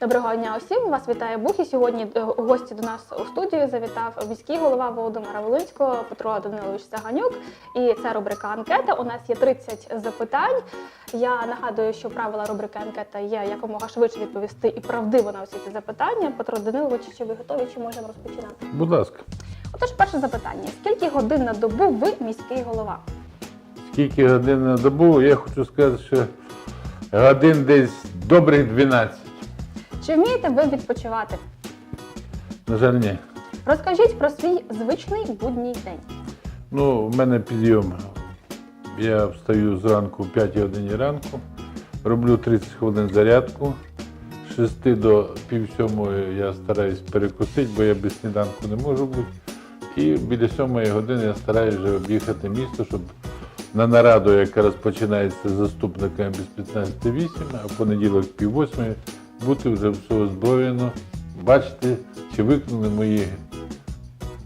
Доброго дня усім! Вас вітає Бух. І сьогодні е, у гості до нас у студію завітав міський голова Володимира Волинського Петро Данилович Саганюк. І це рубрика анкета. У нас є 30 запитань. Я нагадую, що правила рубрики анкета є якомога швидше відповісти і правдиво на усі ці запитання. Петро Данилович, чи ви готові, чи можемо розпочинати? Будь ласка, Отож, перше запитання: скільки годин на добу ви міський голова? скільки годин на добу, я хочу сказати, що годин десь добрих 12. Чи вмієте ви відпочивати? На жаль, ні. Розкажіть про свій звичний будній день. Ну, у мене підйом. Я встаю зранку о 5 годині ранку, роблю 30 хвилин зарядку. З 6 до пів сьомої я стараюсь перекусити, бо я без сніданку не можу бути. І біля сьомої години я стараюся вже об'їхати місто, щоб на нараду, яка розпочинається з заступниками без 15.08, а в понеділок пів восьмої, бути вже все озброєно, бачити, чи виконали мої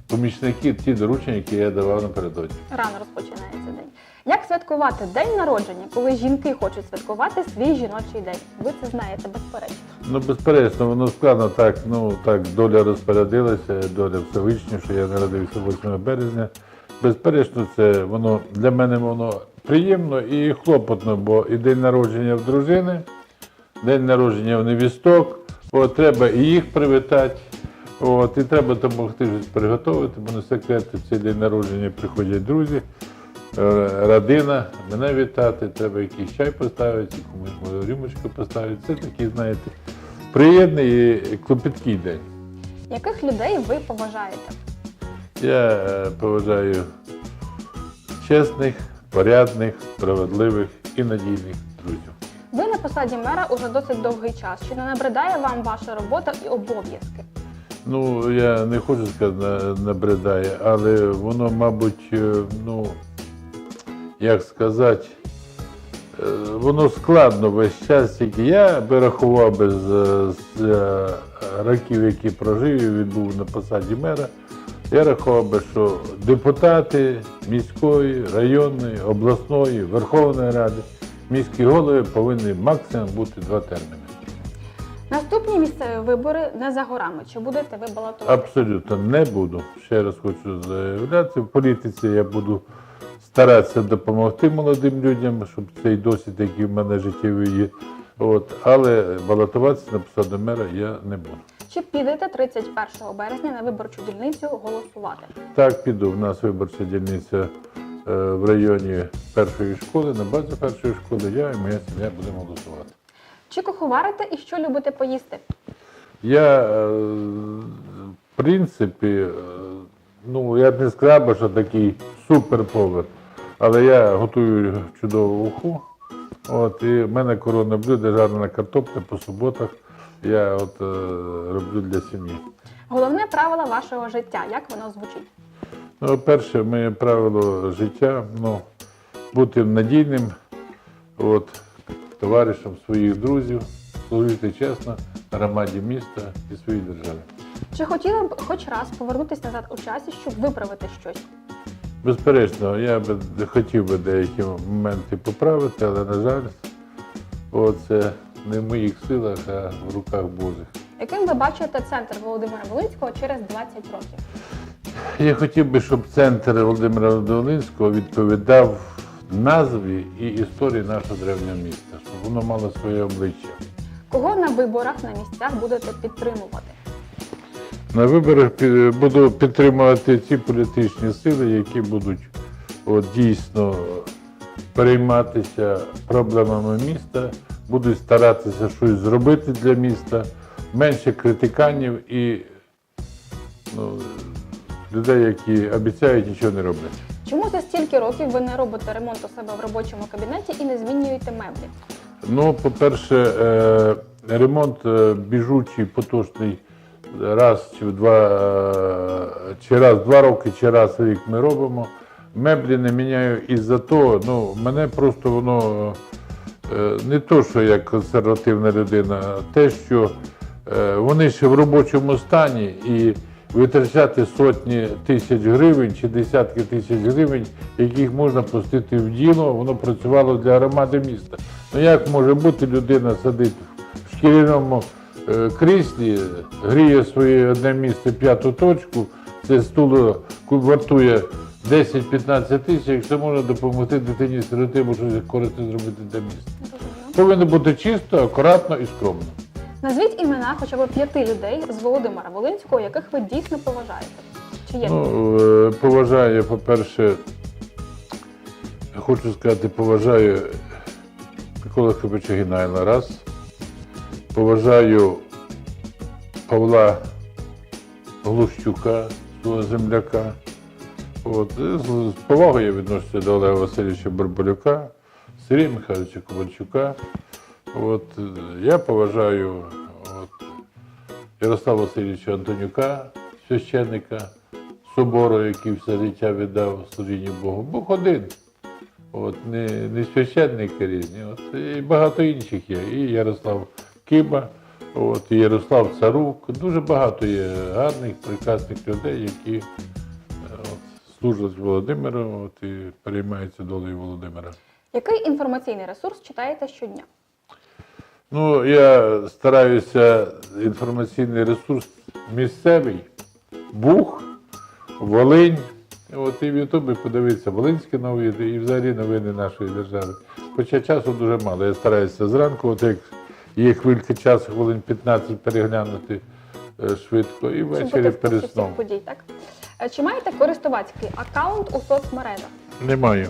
помічники ті доручення, які я давав напередодні. Рано розпочинається день. Як святкувати день народження, коли жінки хочуть святкувати свій жіночий день? Ви це знаєте безперечно. Ну, безперечно, воно складно так, ну так, доля розпорядилася, доля Всевишня, що я народився 8 березня. Безперечно, це воно для мене воно приємно і хлопотно, бо і день народження в дружини, день народження в невісток, от, треба і їх привітати. От, і треба допомогти щось приготувати, бо не секрет, в цей день народження приходять друзі, е, родина, мене вітати, треба якийсь чай поставити, комусь мою рюмочку поставити. Це такий, знаєте, приємний і клопіткий день. Яких людей ви поважаєте? Я е, поважаю чесних, порядних, справедливих і надійних друзів. Ви на посаді мера уже досить довгий час. Чи не набридає вам ваша робота і обов'язки? Ну, я не хочу сказати, набридає, але воно, мабуть, е, ну, як сказати, е, воно складно весь час, тільки я би рахував би з, з е, років, які прожив і відбув на посаді мера, я рахував би, що депутати міської, районної, обласної, Верховної Ради, міські голови повинні максимум бути два терміни. Наступні місцеві вибори не за горами. Чи будете ви балотувати? Абсолютно не буду. Ще раз хочу заявляти. В політиці я буду старатися допомогти молодим людям, щоб цей досвід, який в мене життєвий є. От, але балотуватися на посаду мера я не буду. Чи підете 31 березня на виборчу дільницю голосувати? Так, піду. В нас виборча дільниця в районі першої школи, на базі першої школи. Я і моя сім'я будемо голосувати. Чи куховарите і що любите поїсти? Я, е, в принципі, е, ну, я б не сказав, що такий суперповар, але я готую чудову уху. От, і в мене коронне блюдо жарена картопля по суботах. Я от, е, роблю для сім'ї. Головне правило вашого життя. Як воно звучить? Ну, перше, моє правило життя ну, бути надійним от, товаришем своїх друзів, служити чесно громаді міста і своїй державі. Чи хотіли б хоч раз повернутися назад у часі, щоб виправити щось? Безперечно, я би хотів би деякі моменти поправити, але, на жаль, це не в моїх силах, а в руках Божих. Яким ви бачите центр Володимира Волинського через 20 років? Я хотів би, щоб центр Володимира Волинського відповідав назві і історії нашого древнього міста, щоб воно мало своє обличчя. Кого на виборах на місцях будете підтримувати? На виборах буду підтримувати ті політичні сили, які будуть от, дійсно перейматися проблемами міста, будуть старатися щось зробити для міста, менше критиканів і ну, людей, які обіцяють, нічого не роблять. Чому за стільки років ви не робите ремонт у себе в робочому кабінеті і не змінюєте меблі? Ну, по-перше, е, ремонт е, біжучий, потужний раз чи два, е, чи раз два роки, чи раз в рік ми робимо. Меблі не міняю із-за того, ну, мене просто воно не то, що я консервативна людина, а те, що вони ще в робочому стані і витрачати сотні тисяч гривень чи десятки тисяч гривень, яких можна пустити в діло, воно працювало для громади міста. Ну як може бути людина сидить в шкіряному е, кріслі, гріє своє одне місце п'яту точку, це стуло вартує 10-15 тисяч, якщо можна допомогти дитині сироти, бо щось корисне зробити для міста. Повинно бути чисто, акуратно і скромно. Назвіть імена хоча б п'яти людей з Володимира Волинського, яких ви дійсно поважаєте. Чи є? Ну, е, поважаю, по-перше, хочу сказати, поважаю Микола Хибича Гінайла раз. Поважаю Павла Глущука, свого земляка. От, з, з повагою відношуся до Олега Васильовича Барбалюка, Сергія Михайловича Ковальчука. От, е, я поважаю от, Ярослава Васильовича Антонюка, священника собору, який все життя віддав служінню Богу. Бог один. От, не, не священники різні. От, і багато інших є. І Ярослав Киба, от, і Ярослав Царук. Дуже багато є гарних, прекрасних людей, які от, служать Володимиру от, і переймаються долею Володимира. Який інформаційний ресурс читаєте щодня? Ну, я стараюся інформаційний ресурс місцевий, Бух, Волинь. От і в Ютубі подивитися Волинські новини і взагалі новини нашої держави. Хоча часу дуже мало. Я стараюся зранку, от як є хвилька часу, хвилин 15 переглянути е, швидко, і ввечері перед сном. подій, так? Е, Чи маєте користувацький аккаунт у соцмережах? Немає.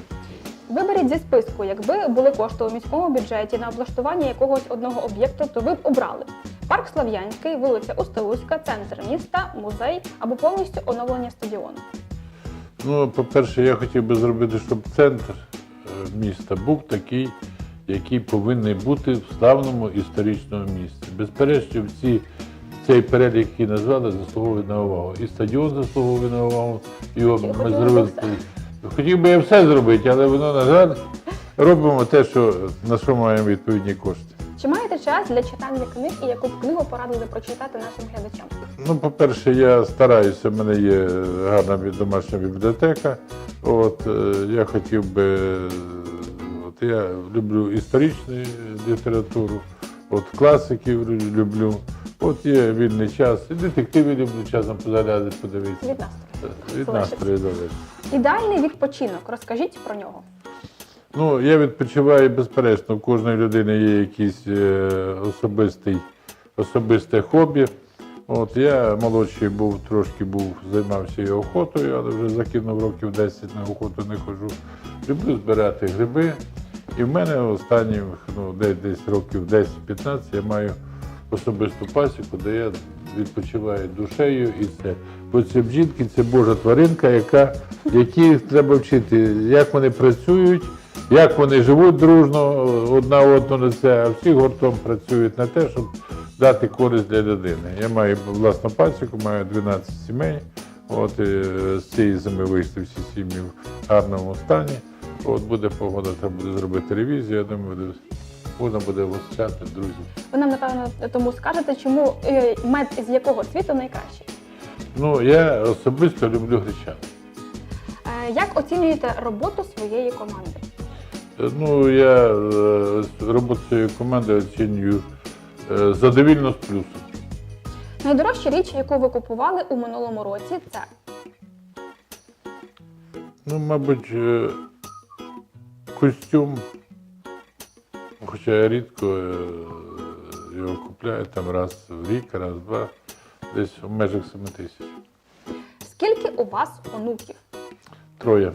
Виберіть зі списку, якби були кошти у міському бюджеті на облаштування якогось одного об'єкту, то ви б обрали парк Слов'янський, вулиця Устилуська, центр міста, музей або повністю оновлення стадіону. Ну, по-перше, я хотів би зробити, щоб центр е, міста був такий, який повинен бути в славному історичному місці. Безперечно, всі цей перелік, який назвали, заслуговує на увагу. І стадіон заслуговує на увагу. Його ми зробили. Хотів би я все зробити, але воно, на жаль, робимо те, що, на що маємо відповідні кошти. Чи маєте час для читання книг і яку б книгу порадили прочитати нашим глядачам? Ну, по-перше, я стараюся, в мене є гарна домашня бібліотека. От, е, я хотів би, от я люблю історичну літературу, от класиків люблю. От є вільний час, і детективи люблю часом позаглядати, подивитися. Від настрою. Від настрою залежить. Ідеальний відпочинок. Розкажіть про нього. Ну, я відпочиваю безперечно. У кожної людини є якийсь е, особистий, особисте хобі. От я молодший був, трошки був, займався і охотою, але вже закинув років 10 на охоту не хожу. Люблю збирати гриби. І в мене останніх ну, десь років 10-15 я маю особисту пасіку, де я відпочиваю душею і це. Бо це бджілки це Божа тваринка, яка, які треба вчити, як вони працюють, як вони живуть дружно одна одну на це, а всі гуртом працюють на те, щоб дати користь для людини. Я маю власну пасіку, маю 12 сімей. От з цієї зими вийшли всі сім'ї в гарному стані. От буде погода, треба буде зробити ревізію. Я думаю, буде, можна буде восчати друзів. Ви нам напевно тому скажете, чому е, мед з якого світу найкращий. Ну, я особисто люблю гречан. Е, Як оцінюєте роботу своєї команди? Е, Ну, я роботу цієї команди оцінюю задовільно з плюсом. Найдорожча річ, яку ви купували у минулому році, це Ну, мабуть, костюм, хоча я рідко е, його купляю там раз в рік, раз в два, десь в межах 7 тисяч. скільки у вас онуків? Троє.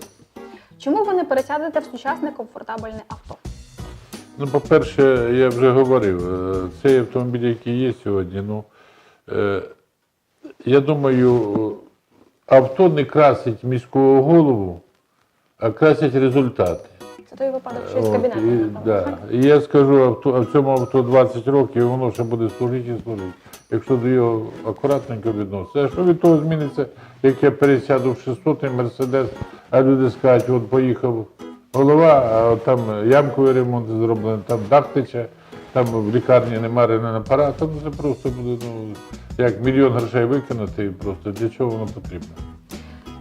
Чому ви не пересядете в сучасне комфортабельне авто? Ну, по-перше, я вже говорив, е, цей автомобіль, який є сьогодні, ну, е, я думаю, авто не красить міського голову, а красить результати. Це той випадок, що із От, кабінету. напевно, так? і я скажу, авто, а в цьому авто 20 років, і воно ще буде служити і служити, якщо до його акуратненько відноситься. А що від того зміниться, як я пересяду в 600 мерседес, а люди скажуть, от поїхав голова, а от там ямковий ремонт зроблений, там дах тече, там в лікарні немає апарату, ну це просто буде, ну, як мільйон грошей викинути, і просто для чого воно потрібно.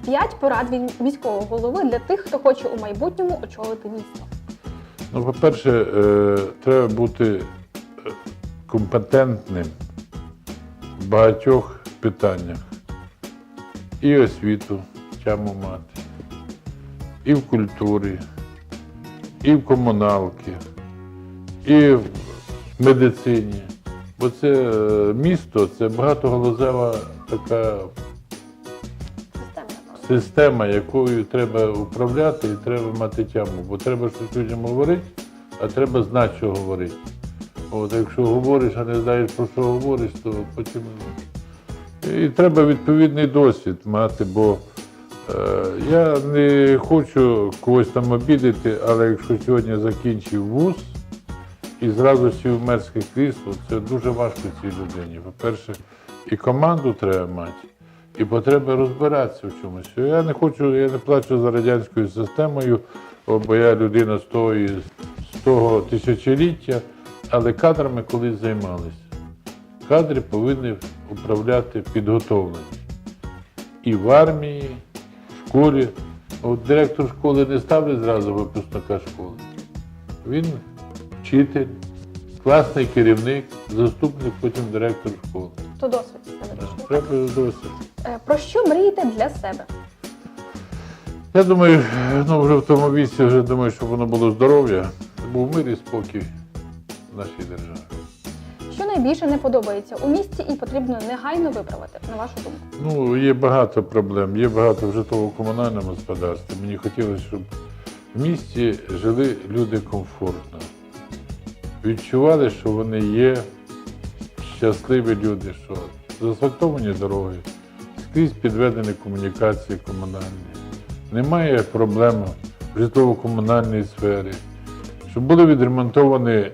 П'ять порад від міського голови для тих, хто хоче у майбутньому очолити місто. Ну, по-перше, е, треба бути е, компетентним в багатьох питаннях. І освіту тяму мати, і в культурі, і в комуналці, і в медицині. Бо це е, місто, це багатоголозева така. Система, якою треба управляти і треба мати тяму. Бо треба щось людям говорити, а треба знати, що говорити. От якщо говориш, а не знаєш про що говориш, то потім. І треба відповідний досвід мати, бо е, я не хочу когось там обідати, але якщо сьогодні закінчив вуз і зразу сів в мерське крісло, це дуже важко цій людині. По-перше, і команду треба мати, і потреба розбиратися в чомусь. Я не хочу, я не плачу за радянською системою, бо я людина з того, з того тисячоліття, але кадрами колись займалися. Кадри повинні управляти підготовлені. І в армії, в школі. От директор школи не ставить зразу випускника школи. Він вчитель, класний керівник, заступник, потім директор школи. То досвід. Треба досвід. Е, Про що мрієте для себе? Я думаю, ну вже в тому віці вже думаю, щоб воно було здоров'я, був мир і спокій в нашій державі. Що найбільше не подобається у місті і потрібно негайно виправити, на вашу думку? Ну, є багато проблем, є багато в житлово-комунальному господарстві. Мені хотілося, щоб в місті жили люди комфортно. Відчували, що вони є щасливі люди, що заасфальтовані дороги, скрізь підведені комунікації комунальні. Немає проблем в житлово-комунальній сфері, щоб були відремонтовані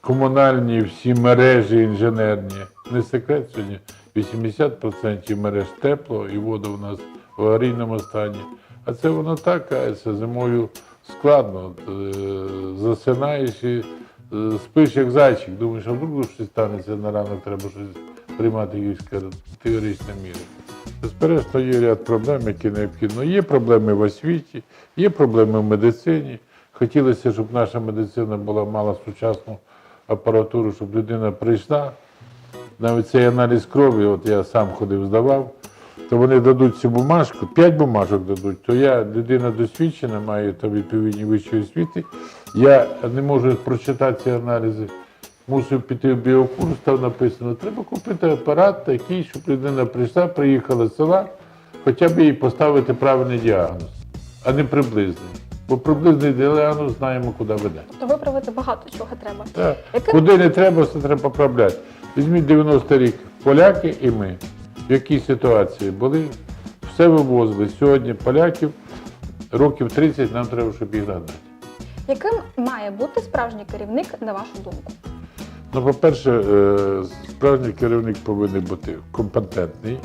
комунальні всі мережі інженерні. Не секрет сьогодні 80% мереж тепло і вода у нас в аварійному стані. А це воно так кається зимою складно. Е, Засинаєш і е, спиш як зайчик, думаєш, а вдруг щось станеться на ранок, треба щось приймати якісь теоретичні міри. Безперечно, є ряд проблем, які необхідно. Є проблеми в освіті, є проблеми в медицині. Хотілося, щоб наша медицина була мала сучасну апаратуру, щоб людина прийшла. Навіть цей аналіз крові, от я сам ходив, здавав, то вони дадуть цю бумажку, п'ять бумажок дадуть, то я, людина досвідчена, маю там відповідні вищі освіти, я не можу прочитати ці аналізи. Мусив піти в біокурс, там написано, треба купити апарат такий, щоб людина прийшла, приїхала з села, хоча б їй поставити правильний діагноз, а не приблизний. Бо приблизний діагноз знаємо, куди веде. Тобто виправити багато чого треба. Так. Яким- Куди не треба, все треба поправляти. Візьміть 90 рік поляки і ми. В якій ситуації були, все вивозили. Сьогодні поляків років 30 нам треба, щоб їх нагнати. Яким має бути справжній керівник, на вашу думку? Ну, по-перше, е, справжній керівник повинен бути компетентний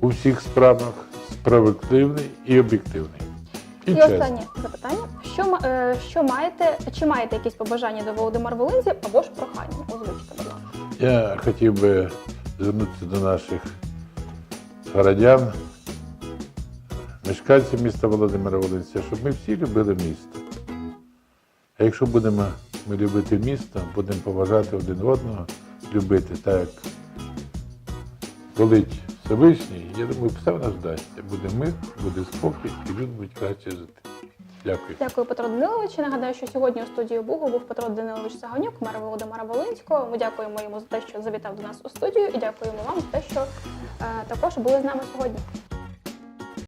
у всіх справах, справедливий і об'єктивний. І, І останнє запитання: що, е, що маєте, чи маєте якісь побажання до Володимира Волинзі або ж прохання? Озвучте, будь ласка. Я хотів би звернутися до наших городян, мешканців міста Володимира Волинця, щоб ми всі любили місто. А якщо будемо ми любити місто, будемо поважати один одного, любити так, як волить Всевишній, я думаю, все в нас вдасться. Буде мир, буде спокій і люди будуть краще жити. Дякую. Дякую, Петро Данилович. Нагадаю, що сьогодні у студії Бугу був Петро Данилович Саганюк, мер Володимира Волинського. Ми дякуємо йому за те, що завітав до нас у студію, і дякуємо вам за те, що е, також були з нами сьогодні.